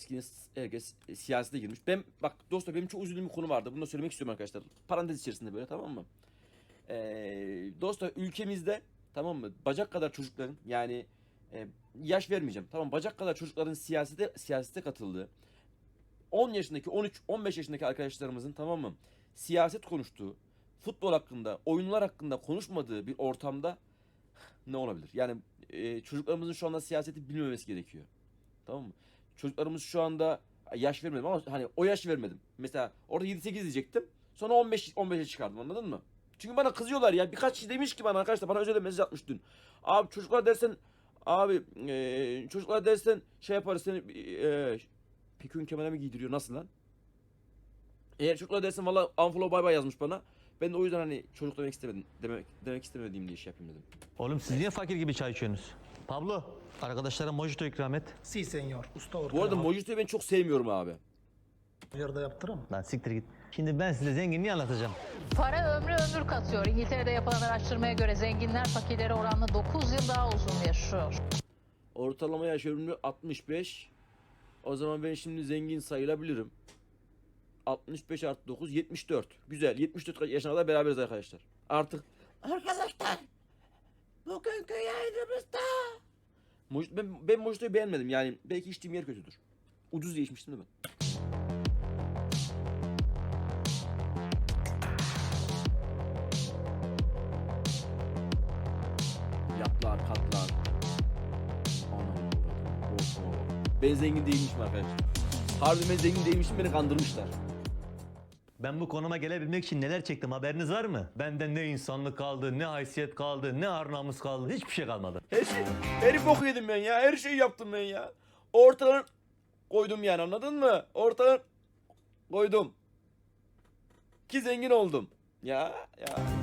artık yine herkes siyasete girmiş. Ben bak dostlar benim çok üzüldüğüm bir konu vardı. Bunu da söylemek istiyorum arkadaşlar. Parantez içerisinde böyle tamam mı? Ee, dostlar ülkemizde tamam mı? Bacak kadar çocukların yani e, yaş vermeyeceğim. Tamam bacak kadar çocukların siyasete siyasete katıldığı 10 yaşındaki 13 15 yaşındaki arkadaşlarımızın tamam mı? Siyaset konuştuğu, futbol hakkında, oyunlar hakkında konuşmadığı bir ortamda ne olabilir? Yani e, çocuklarımızın şu anda siyaseti bilmemesi gerekiyor. Tamam mı? Çocuklarımız şu anda yaş vermedim ama hani o yaş vermedim. Mesela orada 7-8 diyecektim. Sonra 15 15'e çıkardım anladın mı? Çünkü bana kızıyorlar ya. Birkaç kişi demiş ki bana arkadaşlar bana özel mesaj atmış dün. Abi çocuklar dersen abi e, çocuklar dersen şey yaparız seni e, Pekün kemere mi giydiriyor nasıl lan? Eğer çocuklar dersen valla unfollow bye bye yazmış bana. Ben de o yüzden hani çocuk demek istemedim. Demek, demek istemediğim diye şey yapayım dedim. Oğlum siz niye fakir gibi çay içiyorsunuz? Pablo, arkadaşlara mojito ikram et. Si senyor. Usta ortaya. Bu arada Mojito'yu ben çok sevmiyorum abi. Yerde yaptırım. Lan siktir git. Şimdi ben size zenginliği anlatacağım. Para ömrü ömür katıyor. İngiltere'de yapılan araştırmaya göre zenginler fakirlere oranla 9 yıl daha uzun yaşıyor. Ortalama yaş ömrü 65. O zaman ben şimdi zengin sayılabilirim. 65 artı 9 74. Güzel. 74 yaşına kadar beraberiz arkadaşlar. Artık arkadaşlar bugünkü yayınımızda Moj- ben, ben Mojito'yu beğenmedim yani belki içtiğim yer kötüdür. Ucuz diye içmiştim değil mi? Yatlar, katlar. Ben zengin değilmişim arkadaşlar. Harbi ben zengin değilmişim beni kandırmışlar. Ben bu konuma gelebilmek için neler çektim haberiniz var mı? Benden ne insanlık kaldı, ne haysiyet kaldı, ne ar namus kaldı, hiçbir şey kalmadı. Her şey, her boku yedim ben ya. Her şeyi yaptım ben ya. Ortadan koydum yani anladın mı? Ortadan koydum. Ki zengin oldum. Ya ya.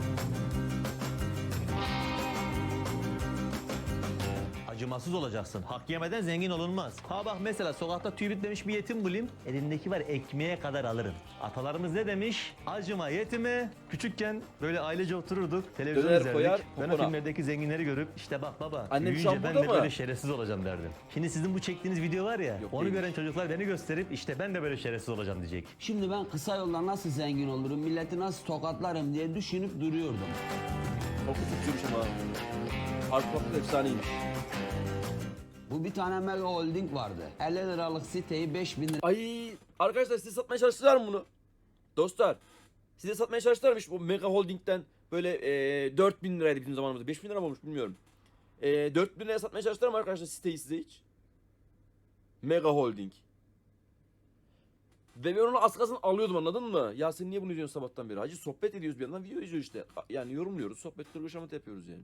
Acımasız olacaksın. Hak yemeden zengin olunmaz. Ha bak mesela sokakta tüy bitmemiş bir yetim bulayım. Elindeki var ekmeğe kadar alırım. Atalarımız ne demiş? Acıma yetime. Küçükken böyle ailece otururduk. Televizyon Döner izlerdik. koyar, ben o popona. filmlerdeki zenginleri görüp işte bak baba Annem şu büyüyünce an ben burada de mı? böyle şerefsiz olacağım derdim. Şimdi sizin bu çektiğiniz video var ya Yok, onu değilmiş. gören çocuklar beni gösterip işte ben de böyle şerefsiz olacağım diyecek. Şimdi ben kısa yoldan nasıl zengin olurum, milleti nasıl tokatlarım diye düşünüp duruyordum. Çok tutuymuş ama. Harp Vakfı efsaneymiş. Bu bir tane mega holding vardı. 50 liralık siteyi 5000 lira Ay arkadaşlar size satmaya çalıştılar mı bunu? Dostlar size satmaya çalıştılarmış bu Mega Holding'den böyle e, 4000 liraydı bizim zamanımızda. 5000 lira mı olmuş bilmiyorum. E, 4000 liraya satmaya çalıştılar mı arkadaşlar siteyi size hiç? Mega Holding. Ve ben onu az alıyordum anladın mı? Ya sen niye bunu diyorsun sabahtan beri? Hacı sohbet ediyoruz bir yandan video izliyoruz işte. Yani yorumluyoruz sohbet şamata yapıyoruz yani.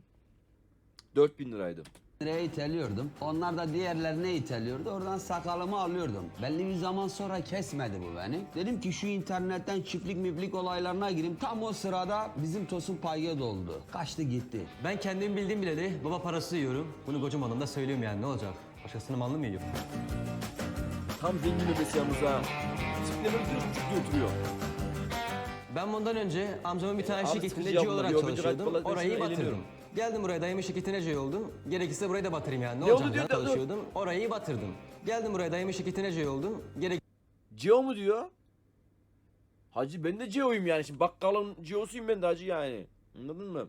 4000 liraydı. liraya iteliyordum. Onlar da diğerlerine iteliyordu. Oradan sakalımı alıyordum. Belli bir zaman sonra kesmedi bu beni. Dedim ki şu internetten çiftlik miplik olaylarına gireyim. Tam o sırada bizim Tosun Payge doldu. Kaçtı gitti. Ben kendim bildiğim bileli baba parası yiyorum. Bunu kocamanım da söylüyorum yani ne olacak? Başkasının malını mı yiyorum? Tam zengin bebesi yalnız ha. Tipleri ötürüyor, diye oturuyor. Ben bundan önce amcamın bir tane şirketinde yapma olarak çalışıyordum. Orayı batırdım. Geldim buraya dayımın şirketine CEO oldum. Gerekirse burayı da batırayım yani. Ne, Ne olacak? oldu diyor, Ben dur, çalışıyordum. Orayı batırdım. Geldim buraya dayımın şirketine CEO oldum. Gerek Geo mu diyor? Hacı ben de Geo'yum yani şimdi bakkalın Geo'suyum ben de hacı yani. Anladın mı?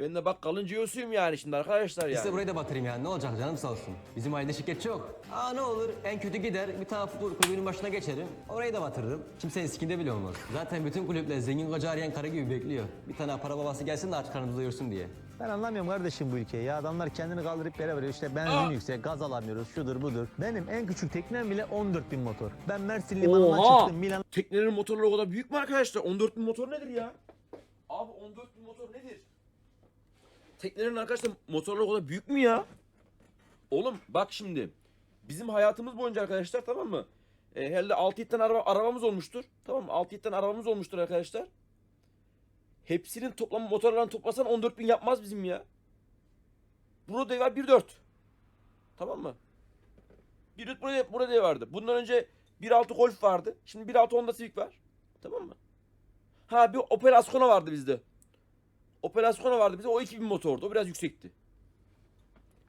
Ben de bakkalın Geo'suyum yani şimdi arkadaşlar yani. Gerekirse burayı da batırayım yani. Ne olacak canım sağ olsun. Bizim ailede şirket çok. Aa ne olur en kötü gider bir tane futbol kulübünün başına geçerim. Orayı da batırırım. Kimsenin sikinde bile olmaz. Zaten bütün kulüpler zengin koca arayan karı gibi bekliyor. Bir tane para babası gelsin de aç karnını doyursun diye. Ben anlamıyorum kardeşim bu ülkeyi ya. Adamlar kendini kaldırıp yere veriyor. İşte benzin yüksek, gaz alamıyoruz, şudur budur. Benim en küçük teknem bile 14 bin motor. Ben Mersin limanından Oha! çıktım Milan Teknelerin motorları o kadar büyük mü arkadaşlar? 14 bin motor nedir ya? Abi 14 bin motor nedir? Teknelerin arkadaşlar motorları o kadar büyük mü ya? Oğlum bak şimdi. Bizim hayatımız boyunca arkadaşlar tamam mı? E, herhalde 6-7 tane araba, arabamız olmuştur. Tamam mı? 6-7 tane arabamız olmuştur arkadaşlar. Hepsinin toplamı motorlarını toplasan 14 bin yapmaz bizim ya. Burada var 1.4. Tamam mı? 1.4 burada, burada vardı. Bundan önce 1.6 Golf vardı. Şimdi 1.6 Honda Civic var. Tamam mı? Ha bir Opel Ascona vardı bizde. Opel Ascona vardı bizde. O 2000 motordu. O biraz yüksekti.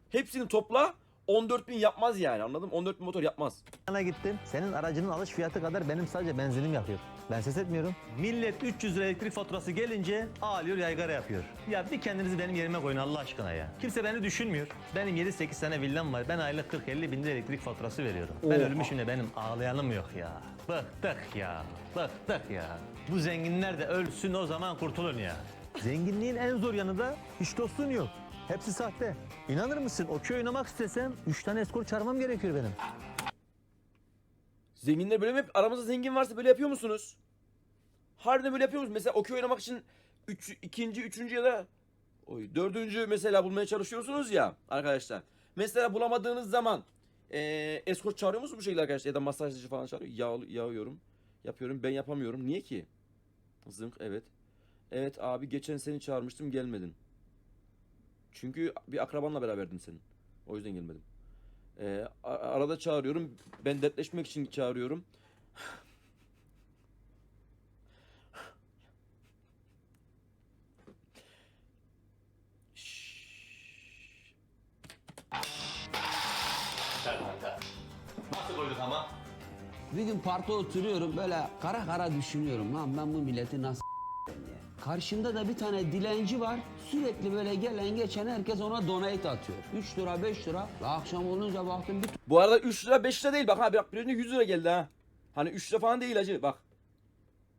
Hepsini topla 14 bin yapmaz yani anladın mı? 14 bin motor yapmaz. Sana gittim. Senin aracının alış fiyatı kadar benim sadece benzinim yakıyor. Ben ses etmiyorum. Millet 300 lira elektrik faturası gelince ağlıyor yaygara yapıyor. Ya bir kendinizi benim yerime koyun Allah aşkına ya. Kimse beni düşünmüyor. Benim 7-8 tane villam var. Ben aylık 40-50 bin lira elektrik faturası veriyorum. Ben Oha. ölmüşüm de benim ağlayanım yok ya. Bıktık ya. Bıktık ya. Bu zenginler de ölsün o zaman kurtulun ya. Zenginliğin en zor yanı da hiç dostluğun yok. Hepsi sahte. İnanır mısın okey oynamak istesem 3 tane eskor çağırmam gerekiyor benim. Zenginler böyle mi Aramızda zengin varsa böyle yapıyor musunuz? Harbiden böyle yapıyor musunuz? Mesela okey oynamak için üç, ikinci, üçüncü ya da oy, dördüncü mesela bulmaya çalışıyorsunuz ya arkadaşlar. Mesela bulamadığınız zaman eee eskort çağırıyor musunuz bu şekilde arkadaşlar? Ya da masajcı falan çağırıyor. Yağ, yağıyorum. Yapıyorum. Ben yapamıyorum. Niye ki? Zınk evet. Evet abi geçen seni çağırmıştım gelmedin. Çünkü bir akrabanla beraberdim senin. O yüzden gelmedim. Ee, arada çağırıyorum. Ben dertleşmek için çağırıyorum. Nasıl koyduk ama? Bir gün parkta oturuyorum böyle kara kara düşünüyorum lan ben bu milleti nasıl. Karşımda da bir tane dilenci var. Sürekli böyle gelen geçen herkes ona donate atıyor. 3 lira 5 lira. Ve akşam olunca baktım bir Bu arada 3 lira 5 lira değil bak ha bak bir önce 100 lira geldi ha. Hani 3 lira falan değil hacı bak.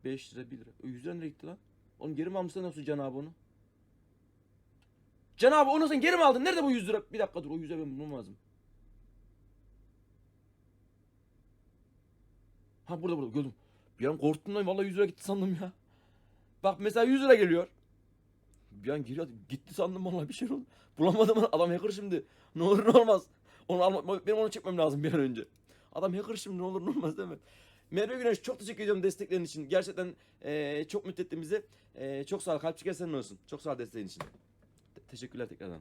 5 lira 1 lira. O 100 lira nereye gitti lan? Oğlum geri mi almışsın nasıl Can abi onu? Can abi onu sen geri mi aldın? Nerede bu 100 lira? Bir dakika dur o 100 lira ben bulmam lazım. Ha burada burada gördüm. Bir an korktum lan vallahi 100 lira gitti sandım ya. Bak mesela 100 lira geliyor. Bir an geri gitti sandım vallahi bir şey oldu. Bulamadım adam hacker şimdi. Ne olur ne olmaz. Onu alma, benim onu çekmem lazım bir an önce. Adam hacker şimdi ne olur ne olmaz değil mi? Merve Güneş çok teşekkür ediyorum desteklerin için. Gerçekten eee, çok mutlu. Eee, çok sağ ol. Kalp çıkar senin olsun. Çok sağ ol desteğin için. Te- teşekkürler tekrardan.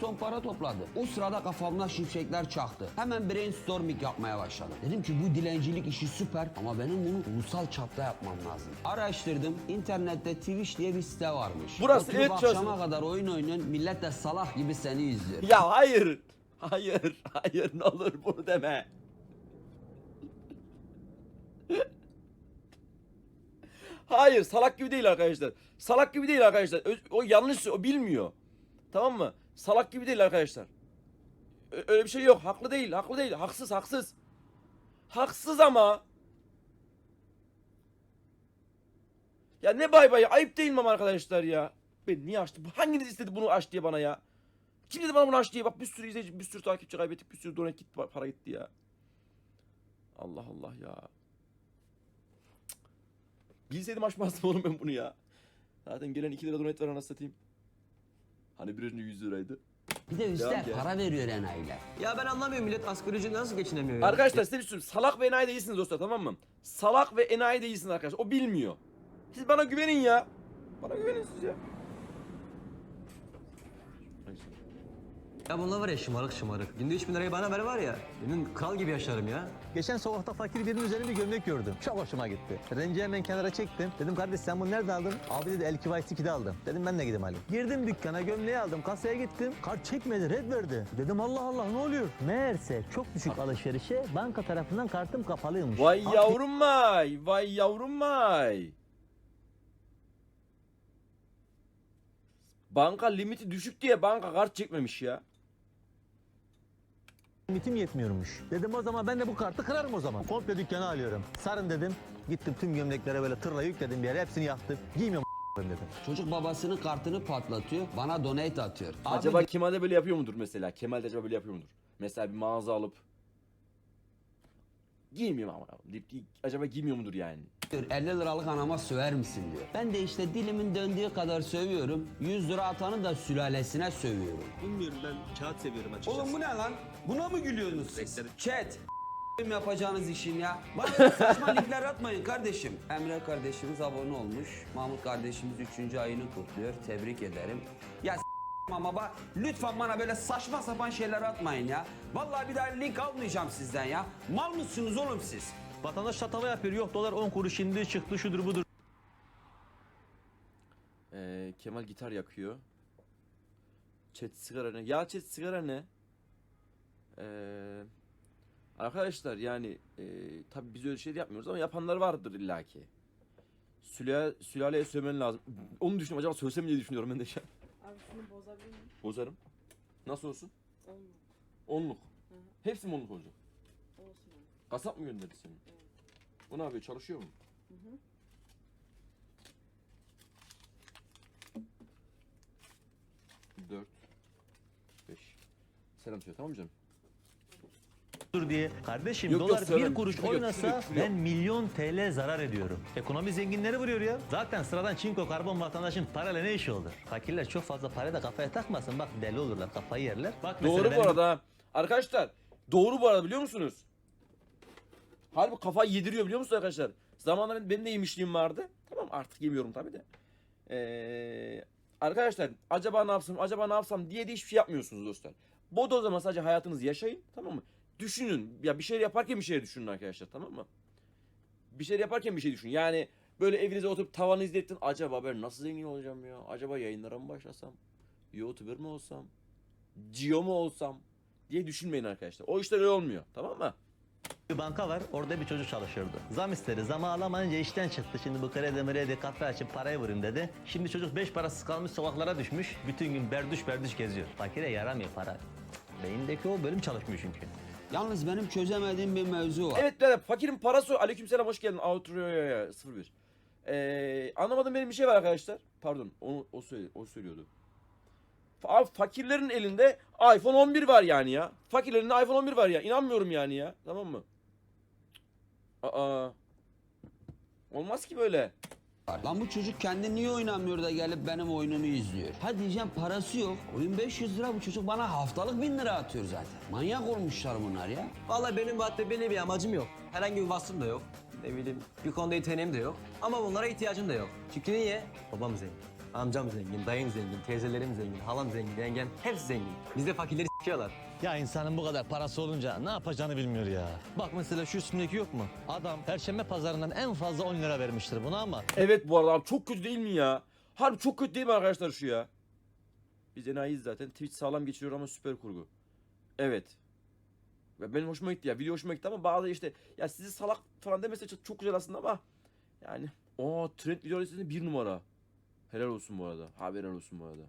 Ton para topladı. O sırada kafamda şimşekler çaktı. Hemen brainstorming yapmaya başladım. Dedim ki bu dilencilik işi süper ama benim bunu ulusal çapta yapmam lazım. Araştırdım. İnternette Twitch diye bir site varmış. Burası, Oturup evet, akşama şurası. kadar oyun oynuyorsun. Millet de salak gibi seni izliyor. Ya hayır. Hayır. Hayır ne olur bunu deme. Hayır salak gibi değil arkadaşlar. Salak gibi değil arkadaşlar. O yanlış o bilmiyor. Tamam mı? Salak gibi değil arkadaşlar. Öyle bir şey yok. Haklı değil. Haklı değil. Haksız haksız. Haksız ama. Ya ne bay bay ayıp değil mi arkadaşlar ya? Ben niye açtım? Hanginiz istedi bunu aç diye bana ya? Kim dedi bana bunu aç diye? Bak bir sürü izleyici, bir sürü takipçi kaybettik, bir sürü donate gitti, para gitti ya. Allah Allah ya. Bilseydim açmazdım oğlum ben bunu ya. Zaten gelen 2 lira donate var anasını satayım. Hani bir önce 100 liraydı. Bir de üstte Devam para veriyor enayiler. Ya ben anlamıyorum millet asgari ücretle nasıl geçinemiyor ya? Arkadaşlar size bir sürü salak ve enayi değilsiniz dostlar tamam mı? Salak ve enayi değilsiniz arkadaşlar. O bilmiyor. Siz bana güvenin ya. Bana güvenin siz ya. Ya bunlar var ya şımarık şımarık. Günde 3 bin lirayı bana ver var ya. Benim kral gibi yaşarım ya. Geçen sokakta fakir birinin üzerinde bir gömlek gördüm. Çok hoşuma gitti. Renci hemen kenara çektim. Dedim kardeş sen bunu nerede aldın? Abi dedi El Kivays 2'de aldım. Dedim ben de gideyim alayım. Girdim dükkana gömleği aldım. Kasaya gittim. Kart çekmedi red verdi. Dedim Allah Allah ne oluyor? Meğerse çok düşük alışverişe banka tarafından kartım kapalıymış. Vay Kart yavrum vay. Vay yavrum vay. Banka limiti düşük diye banka kart çekmemiş ya. Limitim yetmiyormuş. Dedim o zaman ben de bu kartı kırarım o zaman. Komple dükkanı alıyorum. Sarın dedim. Gittim tüm gömleklere böyle tırla yükledim bir yere. Hepsini yaktım. Giymiyorum dedim. Çocuk babasının kartını patlatıyor. Bana donate atıyor. Abi acaba Kemal de böyle yapıyor mudur mesela? Kemal de acaba böyle yapıyor mudur? Mesela bir mağaza alıp giymiyorum ama deyip acaba giymiyor mudur yani? Diyor 50 liralık anama söver misin diyor. Ben de işte dilimin döndüğü kadar sövüyorum. 100 lira atanı da sülalesine sövüyorum. Bilmiyorum ben kağıt seviyorum açıkçası. Oğlum bu ne lan? Buna mı gülüyorsunuz siz? Chat. yapacağınız işin ya. Bana saçma linkler atmayın kardeşim. Emre kardeşimiz abone olmuş. Mahmut kardeşimiz 3. ayını kutluyor. Tebrik ederim. Ya ama bak lütfen bana böyle saçma sapan şeyler atmayın ya. Vallahi bir daha link almayacağım sizden ya. Mal mısınız oğlum siz? Vatandaş tatava yapıyor. Yok dolar 10 kuruş indi çıktı şudur budur. Ee, Kemal gitar yakıyor. Chat sigara ne? Ya chat sigara ne? Ee, arkadaşlar yani e, tabi biz öyle şey yapmıyoruz ama yapanlar vardır illaki. Sülale, sülaleye sövmen lazım. Onu düşünüyorum acaba sövsem mi diye düşünüyorum ben de şu an. Abi şunu bozabilir miyim? Bozarım. Nasıl olsun? Olmuyor. Onluk. Hı. Hepsi mi onluk olacak? Kasap mı gönderdi seni? Evet. O ne yapıyor? Çalışıyor mu? Hı hı. Dört. Beş. Selam söyle tamam mı canım? dur diye. Kardeşim Yok, yok, dolar söyleme. bir kuruş yok, oynasa yok, yok. ben milyon TL zarar ediyorum. Ekonomi zenginleri vuruyor ya. Zaten sıradan çinko karbon vatandaşın parayla ne işi olur? Fakirler çok fazla parayı da kafaya takmasın. Bak deli olurlar kafayı yerler. Bak Doğru bu benim- arada. Arkadaşlar doğru bu arada biliyor musunuz? Harbi kafayı yediriyor biliyor musunuz arkadaşlar? Zamanında benim, benim de yemişliğim vardı. Tamam artık yemiyorum tabii de. Ee, arkadaşlar acaba ne yapsam acaba ne yapsam diye de hiçbir şey yapmıyorsunuz dostlar. Bu o zaman sadece hayatınızı yaşayın tamam mı? Düşünün ya bir şey yaparken bir şey düşünün arkadaşlar tamam mı? Bir şey yaparken bir şey düşünün. Yani böyle evinize oturup tavanı izlettin. Acaba ben nasıl zengin olacağım ya? Acaba yayınlara mı başlasam? YouTuber mı olsam? CEO mu olsam? diye düşünmeyin arkadaşlar. O işler öyle olmuyor. Tamam mı? Bir banka var orada bir çocuk çalışırdı. Zam istedi. Zamı alamayınca işten çıktı. Şimdi bu kredi mredi kafe açıp parayı vurayım dedi. Şimdi çocuk beş parasız kalmış sokaklara düşmüş. Bütün gün berduş berduş geziyor. Fakire yaramıyor para. Beyindeki o bölüm çalışmıyor çünkü. Yalnız benim çözemediğim bir mevzu var. Evet birader fakirin parası Aleykümselam hoş geldin. Outro'ya 01. Ee, anlamadığım benim bir şey var arkadaşlar. Pardon onu o, söyle, o söylüyordu. Abi fakirlerin elinde iPhone 11 var yani ya. Fakirlerin elinde iPhone 11 var ya. İnanmıyorum yani ya. Tamam mı? Aa. Olmaz ki böyle. Lan bu çocuk kendi niye oynamıyor da gelip benim oyunumu izliyor? Ha diyeceğim parası yok. Oyun 500 lira bu çocuk bana haftalık 1000 lira atıyor zaten. Manyak olmuşlar bunlar ya. Vallahi benim hayatta belli bir amacım yok. Herhangi bir vasfım da yok. Ne bileyim bir konuda yeteneğim de yok. Ama bunlara ihtiyacım da yok. Çünkü niye? Babam zengin. Amcam zengin, dayım zengin, teyzelerim zengin, halam zengin, yengem hepsi zengin. Bizde fakirleri s**iyorlar. Ya insanın bu kadar parası olunca ne yapacağını bilmiyor ya. Bak mesela şu üstündeki yok mu? Adam Perşembe pazarından en fazla 10 lira vermiştir buna ama Evet bu arada abi çok kötü değil mi ya? Harbi çok kötü değil mi arkadaşlar şu ya? Biz enayiyiz zaten. Twitch sağlam geçiriyor ama süper kurgu. Evet. Ve benim hoşuma gitti ya. Video hoşuma gitti ama bazı işte ya sizi salak falan demese çok, çok güzel aslında ama yani o trend video listesinde bir numara. Helal olsun bu arada. Helal olsun bu arada.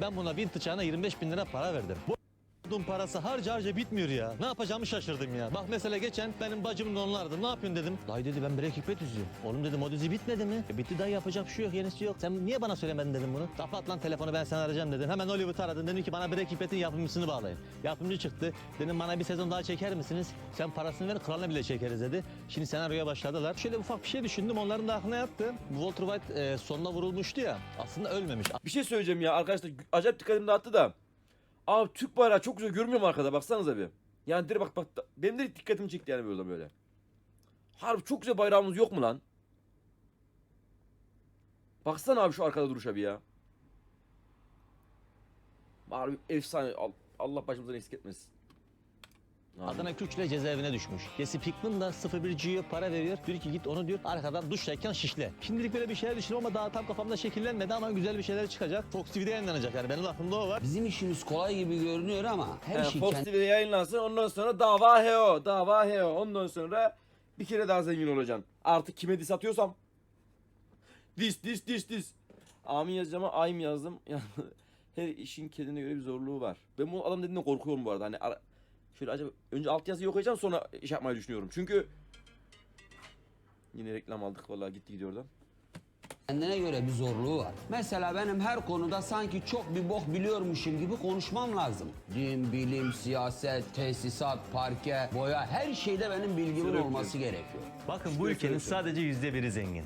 ben buna bin tıçağına 25 bin lira para verdim. Bu a**ın parası harca harca bitmiyor ya. Ne yapacağımı şaşırdım ya. Bak mesela geçen benim bacımın onlardı. Ne yapıyorsun dedim. Dayı dedi ben Breaking Bad izliyorum. Oğlum dedim o dizi bitmedi mi? E, bitti dayı yapacak bir şey yok yenisi yok. Sen niye bana söylemedin dedim bunu. Kapat lan telefonu ben seni arayacağım dedim. Hemen Hollywood'u aradım. Dedim ki bana Breaking Bad'in yapımcısını bağlayın. Yapımcı çıktı. Dedim bana bir sezon daha çeker misiniz? Sen parasını ver kralına bile çekeriz dedi. Şimdi senaryoya başladılar. Şöyle ufak bir şey düşündüm. Onların da aklına yattı. Walter White e, sonuna vurulmuştu ya. Aslında ölmemiş. Bir şey söyleyeceğim ya arkadaşlar. Acayip dikkatimi dağıttı da. Abi Türk bayrağı çok güzel görmüyor arkada? Baksanıza bir. Yani direkt bak bak. Benim de dikkatimi çekti yani böyle böyle. Harbi çok güzel bayrağımız yok mu lan? Baksana abi şu arkada duruşa bir ya. Harbi efsane. Al- Allah başımızdan eksik etmesin. Adana Kürç'le cezaevine düşmüş. Jesse Pinkman da 01 G'ye para veriyor. Diyor ki git onu diyor arkadan duştayken şişle. Şimdilik böyle bir şeyler düşünüyorum ama daha tam kafamda şekillenmedi ama güzel bir şeyler çıkacak. Fox TV'de yayınlanacak yani benim aklımda o var. Bizim işimiz kolay gibi görünüyor ama her He, şey Fox kendi... TV'de yayınlansın ondan sonra dava heo. Dava heo. Ondan sonra bir kere daha zengin olacaksın. Artık kime dis atıyorsam. Dis dis dis dis. Amin yazacağım ama ay mı yazdım? Yani her işin kendine göre bir zorluğu var. Ben bu adam dediğinde korkuyorum bu arada. Hani ara- şöyle acaba önce alt yazıyı okuyacağım sonra iş yapmayı düşünüyorum. Çünkü yine reklam aldık vallahi gitti gidiyor oradan. kendine göre bir zorluğu var. Mesela benim her konuda sanki çok bir bok biliyormuşum gibi konuşmam lazım. Din, bilim, siyaset, tesisat, parke, boya her şeyde benim bilgimin Sürekli. olması gerekiyor. Bakın bu ülkenin sadece yüzde biri zengin.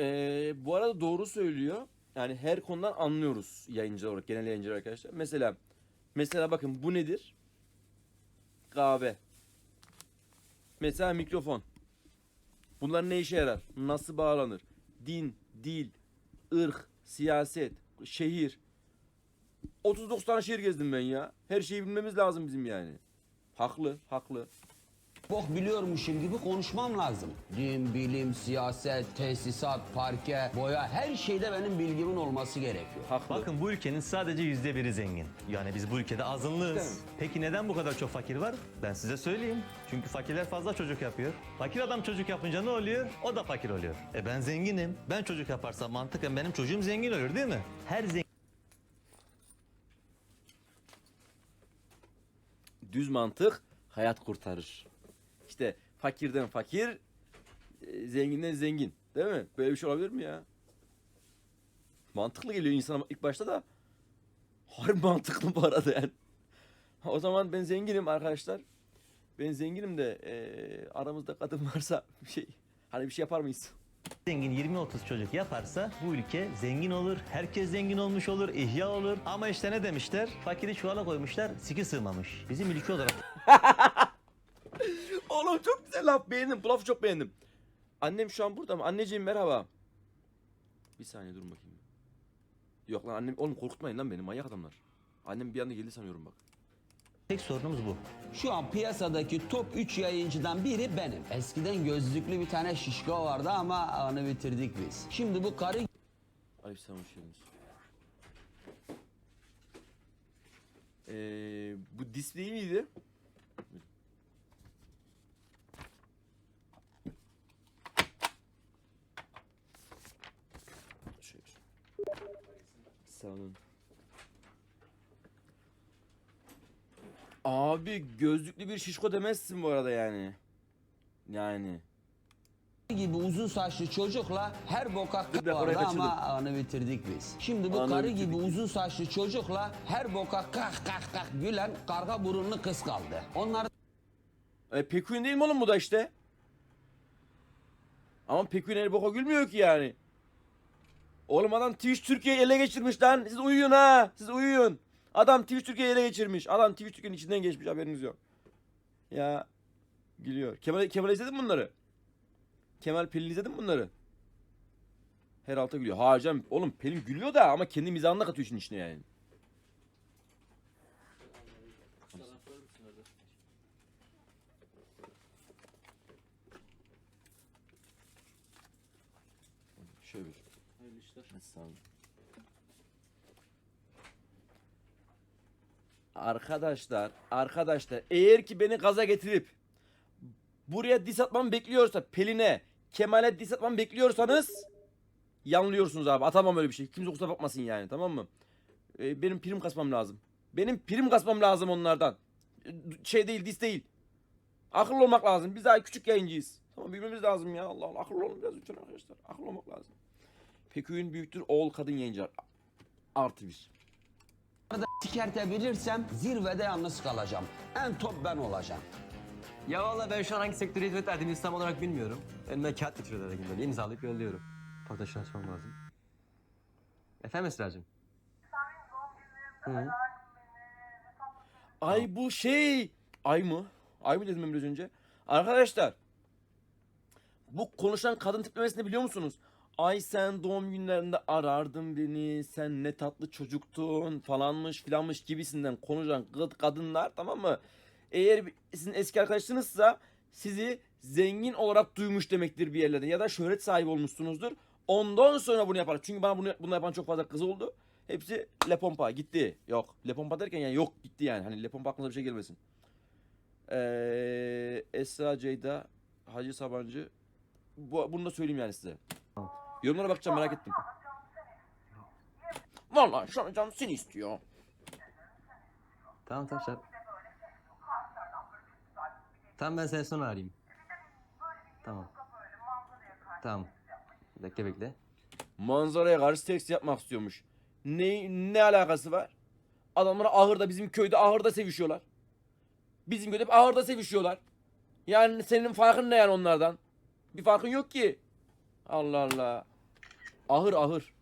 Ee, bu arada doğru söylüyor. Yani her konudan anlıyoruz yayıncı olarak, genel yayıncı arkadaşlar. Mesela mesela bakın bu nedir? Kahve. Mesela mikrofon. Bunlar ne işe yarar? Nasıl bağlanır? Din, dil, ırk, siyaset, şehir. 39 tane şehir gezdim ben ya. Her şeyi bilmemiz lazım bizim yani. Haklı, haklı. Bok biliyormuşum gibi konuşmam lazım. Din, bilim, siyaset, tesisat, parke, boya her şeyde benim bilgimin olması gerekiyor. Haklı. Bakın bu ülkenin sadece yüzde biri zengin. Yani biz bu ülkede azınlığız. Peki neden bu kadar çok fakir var? Ben size söyleyeyim. Çünkü fakirler fazla çocuk yapıyor. Fakir adam çocuk yapınca ne oluyor? O da fakir oluyor. E ben zenginim. Ben çocuk yaparsam mantıken benim çocuğum zengin olur değil mi? Her zengin Düz mantık hayat kurtarır. İşte fakirden fakir, e, zenginden zengin. Değil mi? Böyle bir şey olabilir mi ya? Mantıklı geliyor insana ilk başta da. Harbi mantıklı bu arada yani. O zaman ben zenginim arkadaşlar. Ben zenginim de e, aramızda kadın varsa bir şey hani bir şey yapar mıyız? zengin 20-30 çocuk yaparsa bu ülke zengin olur. Herkes zengin olmuş olur, ihya olur. Ama işte ne demişler? Fakiri çuvala koymuşlar, siki sığmamış. Bizim ülke olarak Oğlum çok güzel laf beğendim. Bu lafı çok beğendim. Annem şu an burada mı? Anneciğim merhaba. Bir saniye durun bakayım. Yok lan annem oğlum korkutmayın lan beni manyak adamlar. Annem bir anda geldi sanıyorum bak. tek sorunumuz bu. Şu an piyasadaki top 3 yayıncıdan biri benim. Eskiden gözlüklü bir tane şişko vardı ama onu bitirdik biz. Şimdi bu karı Aleykümselam hoş geldiniz. Ee, bu display miydi? Şöyle. Sağ olun. Abi gözlüklü bir şişko demezsin bu arada yani. Yani. gibi uzun saçlı çocukla her vardı orayı kaçırdım. ama onu bitirdik biz. Şimdi bu Anı karı bitirdik gibi uzun saçlı çocukla her boka kah kah kah gülen karga burunlu kız kaldı. Onlar E, Pekün değil mi oğlum bu da işte? Ama Pekün el boka gülmüyor ki yani. Oğlum adam Twitch Türkiye'yi ele geçirmiş lan. Siz uyuyun ha. Siz uyuyun. Adam Twitch Türkiye'yi ele geçirmiş. Adam Twitch Türkiye'nin içinden geçmiş haberiniz yok. Ya gülüyor. Kemal, Kemal izledin bunları? Kemal Pelin izledin bunları? Her alta gülüyor. Ha canım oğlum Pelin gülüyor da ama kendi mizahını da katıyor işin içine yani. Şöyle bir. Hayırlı işler. Sağ olun. Arkadaşlar, arkadaşlar eğer ki beni gaza getirip buraya dis atmamı bekliyorsa Pelin'e, Kemal'e dis atmamı bekliyorsanız yanılıyorsunuz abi. Atamam öyle bir şey. Kimse kusura bakmasın yani tamam mı? Ee, benim prim kasmam lazım. Benim prim kasmam lazım onlardan. Ee, Şey değil, dis değil. Akıllı olmak lazım. Biz daha küçük yayıncıyız. Tamam bilmemiz lazım ya. Allah Allah akıllı olun biraz lütfen arkadaşlar. Akıllı olmak lazım. Pekü'nün büyüktür oğul kadın yayıncılar. Artı bir. Da sikertebilirsem zirvede yalnız kalacağım. En top ben olacağım. Ya valla ben şu an hangi sektöre hizmet verdiğimi tam olarak bilmiyorum. Elimde kağıt getiriyorlar her gün böyle imzalayıp yolluyorum. Şunu açmam lazım. Efendim Esra'cığım? Hı. Ay bu şey. Ay mı? Ay mı dedim ben biraz önce? Arkadaşlar. Bu konuşan kadın tiplemesini biliyor musunuz? Ay sen doğum günlerinde arardın beni. Sen ne tatlı çocuktun falanmış filanmış gibisinden konuşan kadınlar tamam mı? Eğer sizin eski arkadaşınızsa sizi zengin olarak duymuş demektir bir yerlerde. Ya da şöhret sahibi olmuşsunuzdur. Ondan sonra bunu yapar. Çünkü bana bunu, bunu yapan çok fazla kız oldu. Hepsi Lepompa gitti. Yok. Lepompa derken yani yok gitti yani. Hani Lepompa aklına bir şey gelmesin. Ee, Esra Ceyda, Hacı Sabancı. Bu, bunu da söyleyeyim yani size. Yorumlara bakacağım merak ettim. Vallahi şu an canım seni istiyor. Tamam tamam şart. Tamam ben seni sonra arayayım. Tamam. Tamam. Bekle bekle. Manzaraya karşı seks yapmak istiyormuş. Ne ne alakası var? Adamlar ahırda bizim köyde ahırda sevişiyorlar. Bizim köyde hep ahırda sevişiyorlar. Yani senin farkın ne yani onlardan? Bir farkın yok ki. Allah Allah. Ahır ahır.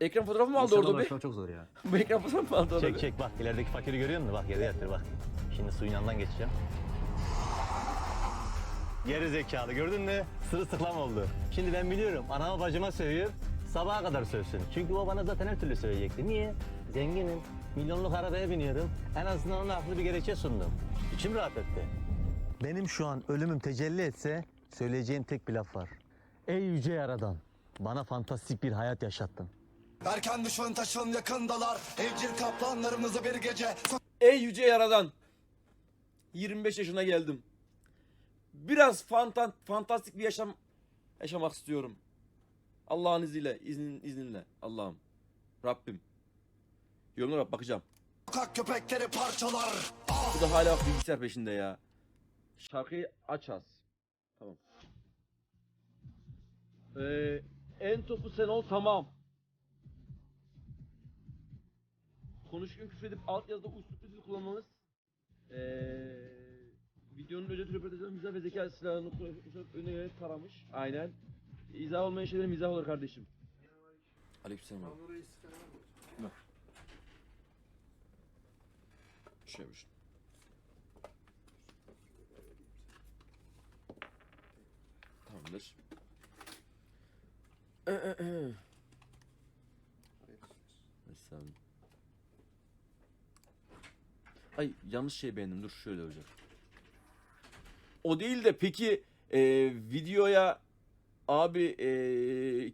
Ekran fotoğrafı mı aldı İnsanla orada bir? uğraşmak çok zor ya. Bu ekran fotoğrafı mı aldı orada Çek bir? çek bak ilerideki fakiri görüyor musun? Bak yerde yatır bak. Şimdi suyun yanından geçeceğim. Geri zekalı gördün mü? Sırılsıklam oldu. Şimdi ben biliyorum anama bacıma sövüyor. Sabaha kadar sövsün. Çünkü o bana zaten her türlü söyleyecekti. Niye? Zenginim. Milyonluk arabaya biniyorum. En azından ona haklı bir gerekçe sundum. İçim rahat etti. Benim şu an ölümüm tecelli etse söyleyeceğim tek bir laf var. Ey yüce yaradan bana fantastik bir hayat yaşattın. Erken düşün taşın yakındalar Evcil kaplanlarımızı bir gece Ey yüce yaradan. 25 yaşına geldim. Biraz fanta fantastik bir yaşam yaşamak istiyorum. Allah'ın izniyle, iznin, izninle. Allah'ım. Rabbim. Yorumlara bak, bakacağım. sokak köpekleri parçalar Bu da hala bilgisayar peşinde ya. Şarkıyı aç az. Tamam. Ee, en topu sen ol tamam. Konuşurken küfredip altyazıda usluplu dil kullanmanız. Ee, videonun özet röportajında mizah ve zeka silahını önüne göre taramış. Aynen. İzah olmayan şeyler mizah olur kardeşim. Aleykümselam. abi. Bak. Şeymiş. Tamamdır. Mesela. Ay yanlış şey beğendim. Dur şöyle hocam. O değil de peki e, videoya abi e,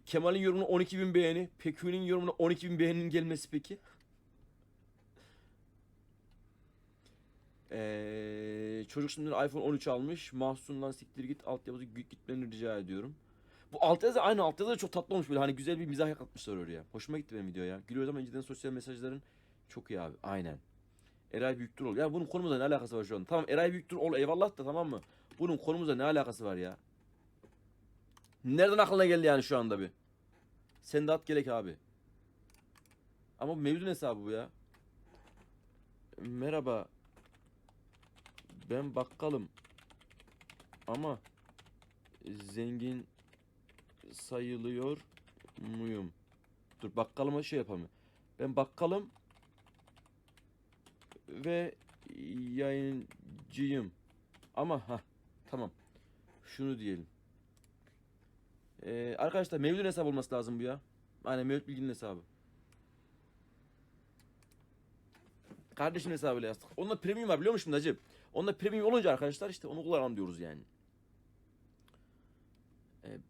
Kemal'in yorumuna 12.000 beğeni, Pekü'nün yorumuna 12.000 beğeninin gelmesi peki? Ee, çocuk şimdi iPhone 13 almış. Mahsun'dan siktir git altyapısı git gitmeni rica ediyorum. Bu altyazı aynı altyazı da çok tatlı olmuş böyle hani güzel bir mizah katmışlar oraya. Hoşuma gitti benim video ya. Gülüyoruz ama önceden sosyal mesajların çok iyi abi. Aynen. Eray Büyüktür ol. Ya bunun konumuzla ne alakası var şu an? Tamam Eray Büyüktür ol eyvallah da tamam mı? Bunun konumuzla ne alakası var ya? Nereden aklına geldi yani şu anda bir? Sen de at gerek abi. Ama mevzun hesabı bu ya. Merhaba. Ben bakkalım. Ama zengin sayılıyor muyum? Dur bakkalıma şey yapalım. Ben bakkalım ve yayıncıyım. Ama ha tamam. Şunu diyelim. Ee, arkadaşlar Mevlüt'ün hesabı olması lazım bu ya. Aynen Mevlüt Bilgin'in hesabı. Kardeşim hesabıyla yazdık. Onda premium var biliyor musun Hacı? Onda premium olunca arkadaşlar işte onu kullanalım diyoruz yani.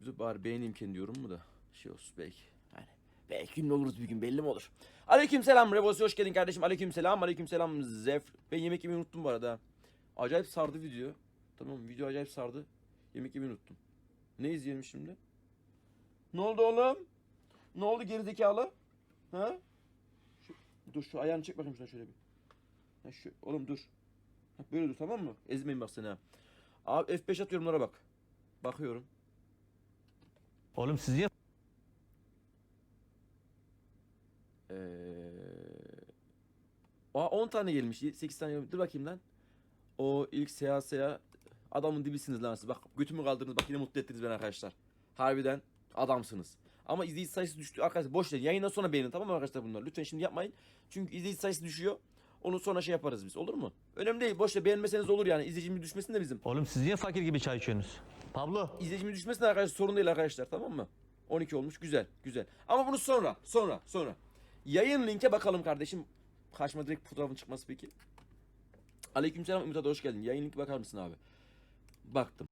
Dur bari beğeneyim kendi yorumumu da. Şey olsun belki. Yani belki ünlü oluruz bir gün belli mi olur? Aleyküm selam Rebosi hoş geldin kardeşim. Aleyküm selam. Aleyküm selam Zef. Ben yemek yemeyi unuttum bu arada. Acayip sardı video. Tamam video acayip sardı. Yemek yemeyi unuttum. Ne izleyelim şimdi? Ne oldu oğlum? Ne oldu gerizekalı? Ha? Şu, dur şu ayağını çek bakayım şuna şöyle bir. Ha şu, oğlum dur. Ha, böyle dur tamam mı? Ezmeyin bak seni ha. Abi F5 at bak. Bakıyorum. Oğlum siz niye Ee... Aa 10 tane gelmiş. 8 tane gelmiş. Dur bakayım lan. O ilk seyahat seyahat adamın dibisiniz lan siz. Bak götümü kaldırdınız. Bak yine mutlu ettiniz beni arkadaşlar. Harbiden adamsınız. Ama izleyici sayısı düştü. Arkadaşlar boş verin. Yayından sonra beğenin tamam mı arkadaşlar bunlar? Lütfen şimdi yapmayın. Çünkü izleyici sayısı düşüyor. Onu sonra şey yaparız biz. Olur mu? Önemli değil. Boş ver. Beğenmeseniz olur yani. İzleyicimiz düşmesin de bizim. Oğlum siz niye fakir gibi çay içiyorsunuz? Pablo. İzleyicimiz düşmesin arkadaşlar sorun değil arkadaşlar tamam mı? 12 olmuş güzel güzel. Ama bunu sonra sonra sonra. Yayın linke bakalım kardeşim. Karşıma direkt fotoğrafın çıkması peki. Aleykümselam Ümit abi hoş geldin. Yayın linki bakar mısın abi? Baktım.